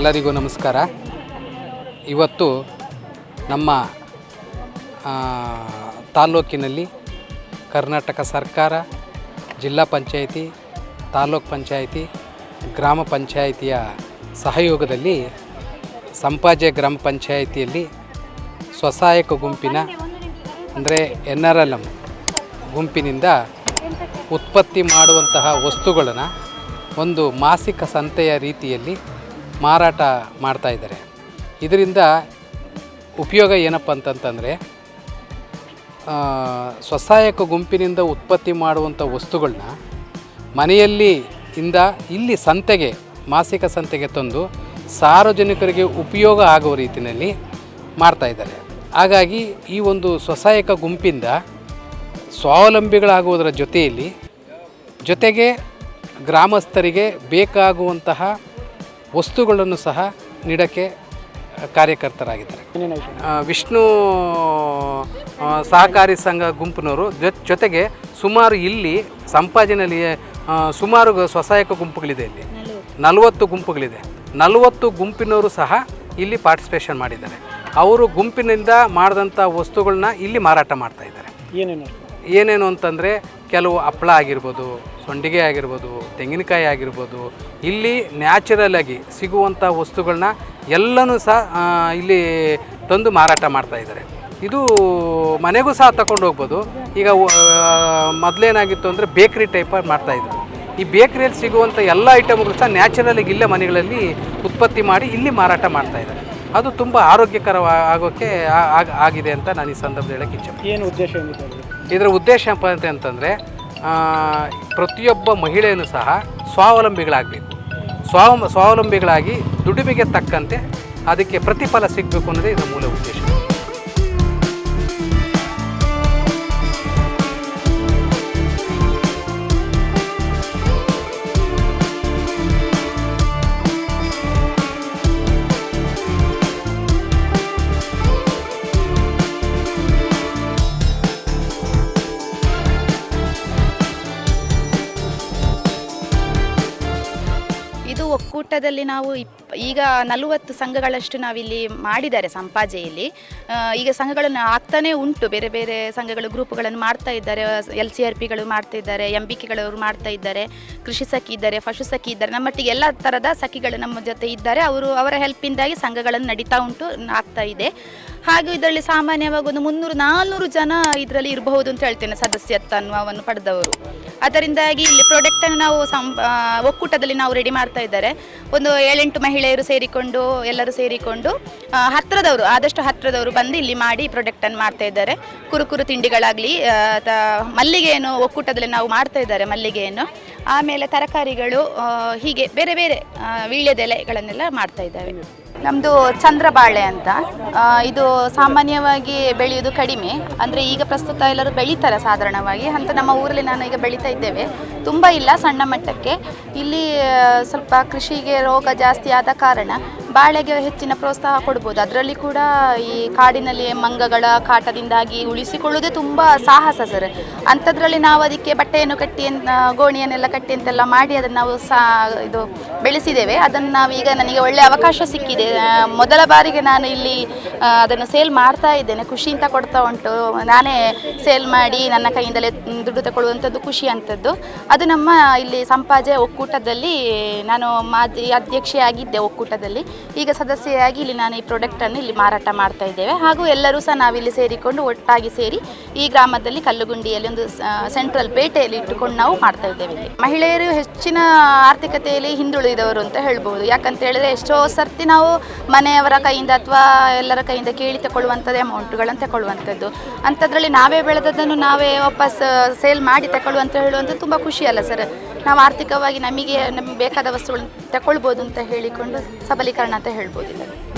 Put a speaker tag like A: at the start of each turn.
A: ಎಲ್ಲರಿಗೂ ನಮಸ್ಕಾರ. ಇವತ್ತು ನಮ್ಮ ತಾಲೂಕಿನಲ್ಲಿ ಕರ್ನಾಟಕ ಸರ್ಕಾರ, ಜಿಲ್ಲಾ ಪಂಚಾಯಿತಿ, ತಾಲ್ಲೂಕು ಪಂಚಾಯಿತಿ, ಗ್ರಾಮ ಪಂಚಾಯಿತಿಯ ಸಹಯೋಗದಲ್ಲಿ ಸಂಪಾಜೆ ಗ್ರಾಮ ಪಂಚಾಯಿತಿಯಲ್ಲಿ ಸ್ವಸಹಾಯಕ ಗುಂಪಿನ, ಅಂದರೆ ಎನ್ ಆರ್ ಎಲ್ ಎಂ ಗುಂಪಿನಿಂದ ಉತ್ಪತ್ತಿ ಮಾಡುವಂತಹ ವಸ್ತುಗಳನ್ನು ಒಂದು ಮಾಸಿಕ ಸಂತೆಯ ರೀತಿಯಲ್ಲಿ ಮಾರಾಟ ಮಾಡ್ತಾ ಇದ್ದಾರೆ. ಇದರಿಂದ ಉಪಯೋಗ ಏನಪ್ಪ ಅಂತಂತಂದರೆ ಸ್ವಸಹಾಯಕ ಗುಂಪಿನಿಂದ ಉತ್ಪತ್ತಿ ಮಾಡುವಂಥ ವಸ್ತುಗಳನ್ನ ಮನೆಯಲ್ಲಿ ಇಂದ ಇಲ್ಲಿ ಸಂತೆಗೆ, ಮಾಸಿಕ ಸಂತೆಗೆ ತಂದು ಸಾರ್ವಜನಿಕರಿಗೆ ಉಪಯೋಗ ಆಗುವ ರೀತಿಯಲ್ಲಿ ಮಾಡ್ತಾ ಇದ್ದಾರೆ. ಹಾಗಾಗಿ ಈ ಒಂದು ಸ್ವಸಹಾಯಕ ಗುಂಪಿಂದ ಸ್ವಾವಲಂಬಿಗಳಾಗುವುದರ ಜೊತೆಯಲ್ಲಿ ಜೊತೆಗೆ ಗ್ರಾಮಸ್ಥರಿಗೆ ಬೇಕಾಗುವಂತಹ ವಸ್ತುಗಳನ್ನು ಸಹ ನೀಡೋಕ್ಕೆ ಕಾರ್ಯಕರ್ತರಾಗಿದ್ದಾರೆ. ವಿಷ್ಣು ಸಹಕಾರಿ ಸಂಘ ಗುಂಪಿನವರು ಜೊತೆಗೆ ಸುಮಾರು ಇಲ್ಲಿ ಸಂಪಾಜಿನಲ್ಲಿ ಸುಮಾರು ಸ್ವಸಹಾಯಕ ಗುಂಪುಗಳಿದೆ ಇಲ್ಲಿ. ನಲವತ್ತು ಗುಂಪುಗಳಿದೆ. ನಲವತ್ತು ಗುಂಪಿನವರು ಸಹ ಇಲ್ಲಿ ಪಾರ್ಟಿಸಿಪೇಷನ್ ಮಾಡಿದ್ದಾರೆ. ಅವರು ಗುಂಪಿನಿಂದ ಮಾಡಿದಂಥ ವಸ್ತುಗಳನ್ನ ಇಲ್ಲಿ ಮಾರಾಟ ಮಾಡ್ತಾ ಇದ್ದಾರೆ.
B: ಏನೇನು?
A: ಏನೇನು ಅಂತಂದರೆ ಕೆಲವು ಹಪ್ಪಳ ಆಗಿರ್ಬೋದು, ಸೊಂಡಿಗೆ ಆಗಿರ್ಬೋದು, ತೆಂಗಿನಕಾಯಿ ಆಗಿರ್ಬೋದು, ಇಲ್ಲಿ ನ್ಯಾಚುರಲ್ ಆಗಿ ಸಿಗುವಂಥ ವಸ್ತುಗಳನ್ನ ಎಲ್ಲನೂ ಸಹ ಇಲ್ಲಿ ತಂದು ಮಾರಾಟ ಮಾಡ್ತಾ ಇದ್ದಾರೆ. ಇದು ಮನೆಗೂ ಸಹ ತಗೊಂಡು ಹೋಗ್ಬೋದು. ಈಗ ಮೊದಲೇನಾಗಿತ್ತು ಅಂದರೆ ಬೇಕ್ರಿ ಟೈಪ್ ಮಾಡ್ತಾಯಿದ್ರು ಈ ಬೇಕ್ರಿಯಲ್ಲಿ ಸಿಗುವಂಥ ಎಲ್ಲ ಐಟಮ್ಗಳು ಸಹ ನ್ಯಾಚುರಲಾಗಿ ಇಲ್ಲೇ ಮನೆಗಳಲ್ಲಿ ಉತ್ಪತ್ತಿ ಮಾಡಿ ಇಲ್ಲಿ ಮಾರಾಟ ಮಾಡ್ತಾ ಇದ್ದಾರೆ. ಅದು ತುಂಬ ಆರೋಗ್ಯಕರ ಆಗೋಕ್ಕೆ ಆಗಿದೆ ಅಂತ ನಾನು ಈ ಸಂದರ್ಭದಲ್ಲಿ ಹೇಳಕ್ಕೆ ಇಚ್ಛೆ
B: ಏನು ಉದ್ದೇಶ ಏನಿದೆ?
A: ಇದರ ಉದ್ದೇಶ ಏನಪ್ಪ ಅಂತ ಅಂತಂದರೆ ಪ್ರತಿಯೊಬ್ಬ ಮಹಿಳೆಯೂ ಸಹ ಸ್ವಾವಲಂಬಿಗಳಾಗಬೇಕು. ಸ್ವಾವ, ಸ್ವಾವಲಂಬಿಗಳಾಗಿ ದುಡಿಮೆಗೆ ತಕ್ಕಂತೆ ಅದಕ್ಕೆ ಪ್ರತಿಫಲ ಸಿಗಬೇಕು ಅನ್ನೋದೇ ಇದರ ಮೂಲ ಉದ್ದೇಶ.
C: ಒಕ್ಕೂಟದಲ್ಲಿ ನಾವು ಈಗ ನಲವತ್ತು ಸಂಘಗಳಷ್ಟು ನಾವಿಲ್ಲಿ ಮಾಡಿದ್ದಾರೆ ಸಂಪಾಜೆಯಲ್ಲಿ. ಈಗ ಸಂಘಗಳನ್ನು ಆಗ್ತಾನೆ ಉಂಟು. ಬೇರೆ ಬೇರೆ ಸಂಘಗಳು ಗ್ರೂಪ್ಗಳನ್ನು ಮಾಡ್ತಾ ಇದ್ದಾರೆ. ಎಲ್ ಸಿ ಆರ್ ಪಿಗಳು ಮಾಡ್ತಾ ಇದ್ದಾರೆ. ಎಂ ಬಿ ಕೆಗಳವರು ಮಾಡ್ತಾ ಇದ್ದಾರೆ. ಕೃಷಿ ಸಖಿ ಇದ್ದಾರೆ, ಪಶು ಸಖಿ ಇದ್ದಾರೆ. ನಮ್ಮೊಟ್ಟಿಗೆ ಎಲ್ಲ ಥರದ ಸಖಿಗಳು ನಮ್ಮ ಜೊತೆ ಇದ್ದಾರೆ. ಅವರು ಅವರ ಹೆಲ್ಪಿಂದಾಗಿ ಸಂಘಗಳನ್ನು ನಡೀತಾ ಉಂಟು, ಆಗ್ತಾ ಇದೆ. ಹಾಗೂ ಇದರಲ್ಲಿ ಸಾಮಾನ್ಯವಾಗಿ ಒಂದು ಮುನ್ನೂರು ನಾಲ್ನೂರು ಜನ ಇದರಲ್ಲಿ ಇರಬಹುದು ಅಂತ ಹೇಳ್ತೇನೆ, ಸದಸ್ಯತ್ವ ಸದಸ್ಯತ್ವವನ್ನು ಪಡೆದವರು. ಅದರಿಂದಾಗಿ ಇಲ್ಲಿ ಪ್ರಾಡಕ್ಟನ್ನು ನಾವು ಸಂ ಒಕ್ಕೂಟದಲ್ಲಿ ನಾವು ರೆಡಿ ಮಾಡ್ತಾ ಇದ್ದಾರೆ. ಒಂದು ಏಳೆಂಟು ಮಹಿಳೆಯರು ಸೇರಿಕೊಂಡು, ಎಲ್ಲರೂ ಸೇರಿಕೊಂಡು ಹತ್ತಿರದವರು ಆದಷ್ಟು ಹತ್ತಿರದವರು ಬಂದು ಇಲ್ಲಿ ಮಾಡಿ ಪ್ರಾಡಕ್ಟನ್ನು ಮಾಡ್ತಾ ಇದ್ದಾರೆ. ಕುರುಕುರು ತಿಂಡಿಗಳಾಗಲಿ ಮಲ್ಲಿಗೆಯನ್ನು ಒಕ್ಕೂಟದಲ್ಲಿ ನಾವು ಮಾಡ್ತಾ ಇದ್ದಾರೆ ಮಲ್ಲಿಗೆಯನ್ನು. ಆಮೇಲೆ ತರಕಾರಿಗಳು ಹೀಗೆ ಬೇರೆ ಬೇರೆ ವೀಳ್ಯದೆಲೆಗಳನ್ನೆಲ್ಲ ಮಾಡ್ತಾ ಇದ್ದಾವೆ. ನಮ್ಮದು ಚಂದ್ರಬಾಳೆ ಅಂತ. ಇದು ಸಾಮಾನ್ಯವಾಗಿ ಬೆಳೆಯೋದು ಕಡಿಮೆ. ಅಂದರೆ ಈಗ ಪ್ರಸ್ತುತ ಎಲ್ಲರೂ ಬೆಳೀತಾರೆ ಸಾಧಾರಣವಾಗಿ. ಅಂತ ನಮ್ಮ ಊರಲ್ಲಿ ನಾನು ಈಗ ಬೆಳೀತಾ ಇದ್ದೇವೆ. ತುಂಬ ಇಲ್ಲ ಸಣ್ಣ ಮಟ್ಟಕ್ಕೆ. ಇಲ್ಲಿ ಸ್ವಲ್ಪ ಕೃಷಿಗೆ ರೋಗ ಜಾಸ್ತಿ ಆದ ಕಾರಣ ಬಾಳೆಗೆ ಹೆಚ್ಚಿನ ಪ್ರೋತ್ಸಾಹ ಕೊಡ್ಬೋದು. ಅದರಲ್ಲಿ ಕೂಡ ಈ ಕಾಡಿನಲ್ಲಿ ಮಂಗಗಳ ಕಾಟದಿಂದಾಗಿ ಉಳಿಸಿಕೊಳ್ಳುವುದೇ ತುಂಬ ಸಾಹಸ ಸರ್. ಅಂಥದ್ರಲ್ಲಿ ನಾವು ಅದಕ್ಕೆ ಬಟ್ಟೆಯನ್ನು ಕಟ್ಟಿ ಗೋಣಿಯನ್ನೆಲ್ಲ ಕಟ್ಟಿ ಅಂತೆಲ್ಲ ಮಾಡಿ ಅದನ್ನು ನಾವು ಸಾ, ಇದು ಬೆಳೆಸಿದ್ದೇವೆ. ಅದನ್ನು ನಾವೀಗ ನನಗೆ ಒಳ್ಳೆಯ ಅವಕಾಶ ಸಿಕ್ಕಿದೆ. ಮೊದಲ ಬಾರಿಗೆ ನಾನು ಇಲ್ಲಿ ಅದನ್ನು ಸೇಲ್ ಮಾಡ್ತಾ ಇದ್ದೇನೆ. ಖುಷಿಯಿಂದ ಕೊಡ್ತಾ ಉಂಟು. ನಾನೇ ಸೇಲ್ ಮಾಡಿ ನನ್ನ ಕೈಯಿಂದಲೇ ದುಡ್ಡು ತಗೊಳ್ಳುವಂಥದ್ದು ಖುಷಿ ಅಂಥದ್ದು. ಅದು ನಮ್ಮ ಇಲ್ಲಿ ಸಂಪಾಜೆ ಒಕ್ಕೂಟದಲ್ಲಿ ನಾನು ಮಾಜಿ ಅಧ್ಯಕ್ಷೆಯಾಗಿದ್ದೆ ಒಕ್ಕೂಟದಲ್ಲಿ. ಈಗ ಸದಸ್ಯೆಯಾಗಿ ಇಲ್ಲಿ ನಾನು ಈ ಪ್ರಾಡಕ್ಟನ್ನು ಇಲ್ಲಿ ಮಾರಾಟ ಮಾಡ್ತಾ ಇದ್ದೇವೆ. ಹಾಗೂ ಎಲ್ಲರೂ ಸಹ ನಾವಿಲ್ಲಿ ಸೇರಿಕೊಂಡು ಒಟ್ಟಾಗಿ ಸೇರಿ ಈ ಗ್ರಾಮದಲ್ಲಿ ಕಲ್ಲುಗುಂಡಿಯಲ್ಲಿ ಒಂದು ಸೆಂಟ್ರಲ್ ಪೇಟೆಯಲ್ಲಿ ಇಟ್ಟುಕೊಂಡು ನಾವು ಮಾಡ್ತಾ ಇದ್ದೇವೆ ಇಲ್ಲಿ. ಮಹಿಳೆಯರು ಹೆಚ್ಚಿನ ಆರ್ಥಿಕತೆಯಲ್ಲಿ ಹಿಂದುಳಿದವರು ಅಂತ ಹೇಳ್ಬೋದು. ಯಾಕಂತ ಹೇಳಿದ್ರೆ ಎಷ್ಟೋ ಸರ್ತಿ ನಾವು ಮನೆಯವರ ಕೈಯಿಂದ ಅಥವಾ ಎಲ್ಲರ ಕೈಯಿಂದ ಕೇಳಿ ತಗೊಳ್ಳುವಂಥದ್ದೇ ಅಮೌಂಟ್ಗಳನ್ನು ತಗೊಳ್ಳುವಂಥದ್ದು ಅಂಥದ್ರಲ್ಲಿ ನಾವೇ ಬೆಳೆದದ್ದನ್ನು ನಾವೇ ವಾಪಸ್ ಸೇಲ್ ಮಾಡಿ ತಗೊಳ್ಳುವಂತ ಹೇಳುವಂಥದ್ದು ತುಂಬ ಖುಷಿ ಅಲ್ಲ ಸರ್. ನಾವು ಆರ್ಥಿಕವಾಗಿ ನಮಗೆ ನಮಗೆ ಬೇಕಾದ ವಸ್ತುಗಳನ್ನ ತಗೊಳ್ಬೋದು ಅಂತ ಹೇಳಿಕೊಂಡು ಸಬಲೀಕರಣ ಅಂತ ಹೇಳ್ಬೋದು ಇದನ್ನು